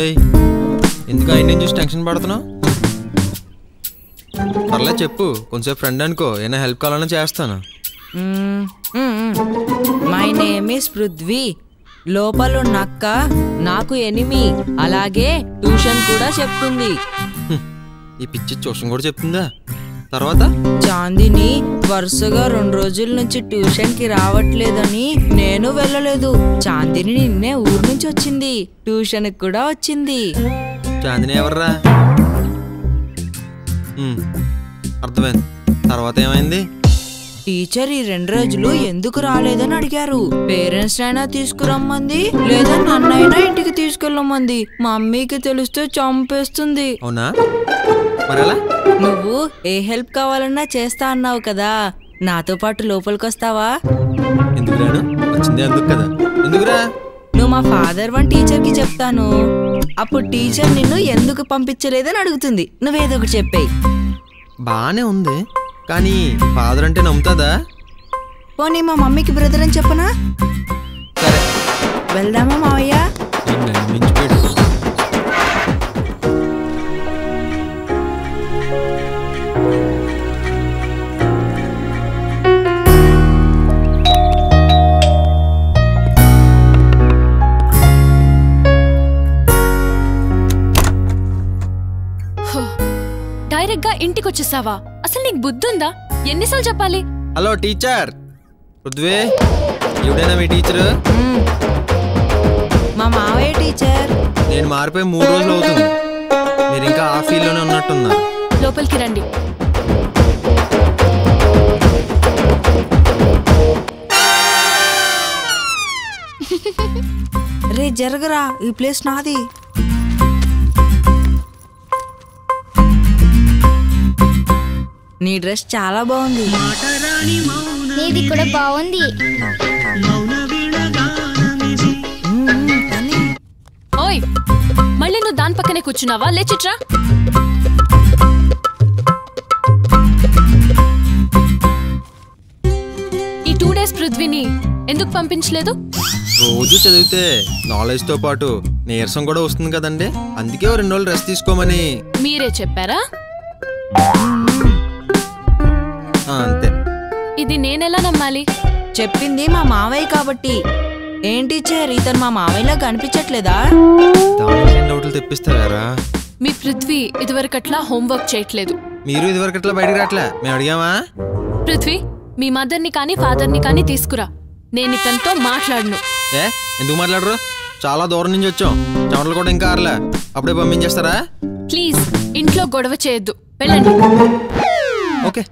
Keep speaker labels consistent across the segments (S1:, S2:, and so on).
S1: ఏయ్ ఎందుకు ఆయన చూసి టెన్షన్ పడుతున్నావు? పర్లేదు చెప్పు కొంచెం ఫ్రెండ్ అనుకో ఏమైనా హెల్ప్ కావాలన్నా చేస్తాను.
S2: My name is Prithvi. లోపలున్న అక్క నాకు ఎనిమి. అలాగే ట్యూషన్ కూడా చెప్తుంది.
S1: ఈ పిచ్చి ట్యూషన్ కూడా చెప్తుందా? తర్వాత?
S2: చాందిని వరుసగా రెండు రోజుల నుంచి ట్యూషన్కి రావట్లేదని నేను వెళ్ళలేదు. చాందిని నిన్నే ఊరు నుంచి వచ్చింది. ట్యూషన్ కూడా వచ్చింది.
S1: చాందిని ఎవర్రా. అర్థమైంది. తర్వాత ఏమైంది?
S2: టీచర్ ఈ రెండు రోజులు ఎందుకు రాలేదని అడిగారు. పేరెంట్స్ అయినా తీసుకురమ్మంది లేదా నన్నైనా ఇంటికి తీసుకెళ్ళమంది. మమ్మీకి తెలిస్తే చంపేస్తుంది.
S1: అవునా? మరి ఎలా
S2: నువ్వు ఏ హెల్ప్ కావాలన్నా చేస్తా అన్నావు కదా. నాతో పాటు లోపలికి వస్తావా
S1: ఎందుకు రాను? వచ్చింది అందుకు కదా. ఎందుకురా?
S2: నువ్వు మా ఫాదర్ వన్ టీచర్కి చెప్తాను. అప్పుడు టీచర్ నిన్ను ఎందుకు పంపించలేదని అడుగుతుంది. నువ్వేదో ఒకటి చెప్పేయి.
S1: బానే ఉంది. కానీ ఫాదర్ అంటే నమ్ముతుందా?
S2: పోనీ మా మమ్మీకి బ్రదర్ అని చెప్పనా? వెళ్దామా మావయ్య?
S1: మించిపోయాడు
S3: డైరెక్ట్గా ఇంటికి వచ్చేసావా అసలు నీకు బుద్ధి ఉందా ఎన్నిసార్లు చెప్పాలి?
S1: Hello teacher. ఎవడైనా మీ టీచరు.
S2: మా మావయ్య టీచర్.
S1: నేను మారిపోయి మూడు రోజులు అవుతుంది. మీరు ఇంకా ఆ ఫీల్డ్లోనే ఉన్నట్టున్నారు.
S3: లోపలికి రండి.
S2: రే జరగరా ఈ ప్లేస్ నాది. నీ డ్రెస్ చాలా బాగుంది.
S4: నీది కూడా బాగుంది.
S3: ఓయ్ మళ్ళీ నువ్వు దాని పక్కనే కూర్చున్నావా? లేచిట్రా ఈ టూ డేస్ పృథ్వీని ఎందుకు పంపించలేదు?
S1: రోజు చదివితే నాలెడ్జ్తో పాటు నీరసం కూడా వస్తుంది కదండి. అందుకే ఓ రెండు రోజులు రెస్ట్ తీసుకోమని.
S3: మీరే చెప్పారా?
S1: అంతే.
S3: ఇది నేనెలా నమ్మాలి?
S2: చెప్పింది మా మావయ్య కాబట్టి. ఏం టీచర్ ఇతను మా మావయ్యలా కనిపించట్లేదా?
S1: డౌట్లు తెప్పిస్తారా
S3: మీ పృథ్వీ ఇదివరకట్లా హోంవర్క్ చేయట్లేదు.
S1: మీరు ఇదివరకు ఇట్లా బయటికి రావట్లే మేము అడిగామా?
S3: పృథ్వీ మీ మదర్ని కానీ ఫాదర్ని కానీ తీసుకురా. నేను ఇతనితో మాట్లాడను.
S1: ఏ? ఎందుకు మాట్లాడరు? చాలా దూరం నుంచి వచ్చాం. చెమటలు కూడా ఇంకా ఆరలే. అప్పుడే పంపించేస్తారా?
S3: ప్లీజ్ ఇంట్లో గొడవ చేయొద్దు. వెళ్ళండి.
S1: ఓకే.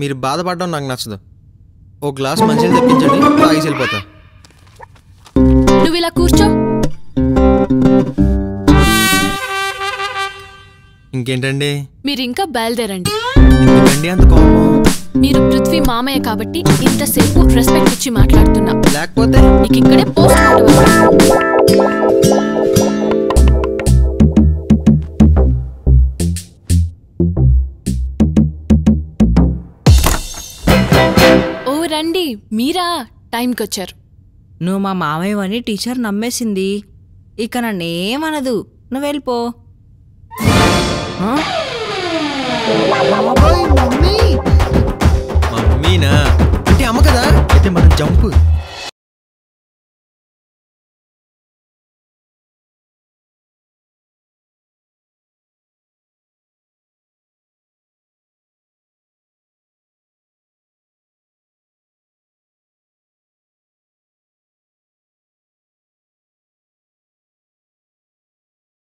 S1: మీరు బాధపడడం నాకు నచ్చదు. ఓ గ్లాస్ మంచిగా తెప్పించండి తాగేసి వెళ్ళిపోతా.
S3: నువ్వు ఇలా కూర్చో.
S1: ఇంకేంటండి?
S3: మీరు ఇంకా బయలుదేరండి.
S1: ఎందుకండి అంత కోపం?
S3: మీరు పృథ్వీ మామయ్య కాబట్టి ఇంతసేపు రెస్పెక్ట్ ఇచ్చి మాట్లాడుతున్నా.
S1: లేకపోతే?
S3: నీకు ఇక్కడే పోస్ట్ రండి. మీరా టైంకి వచ్చారు
S2: నువ్వు మా మావయ్య అని టీచర్ నమ్మేసింది. ఇక నన్నేమనదు. నువ్వు వెళ్ళిపో?
S1: మమ్మీనా? అంటే అమ్మ కదా? అయితే మనం జంప్.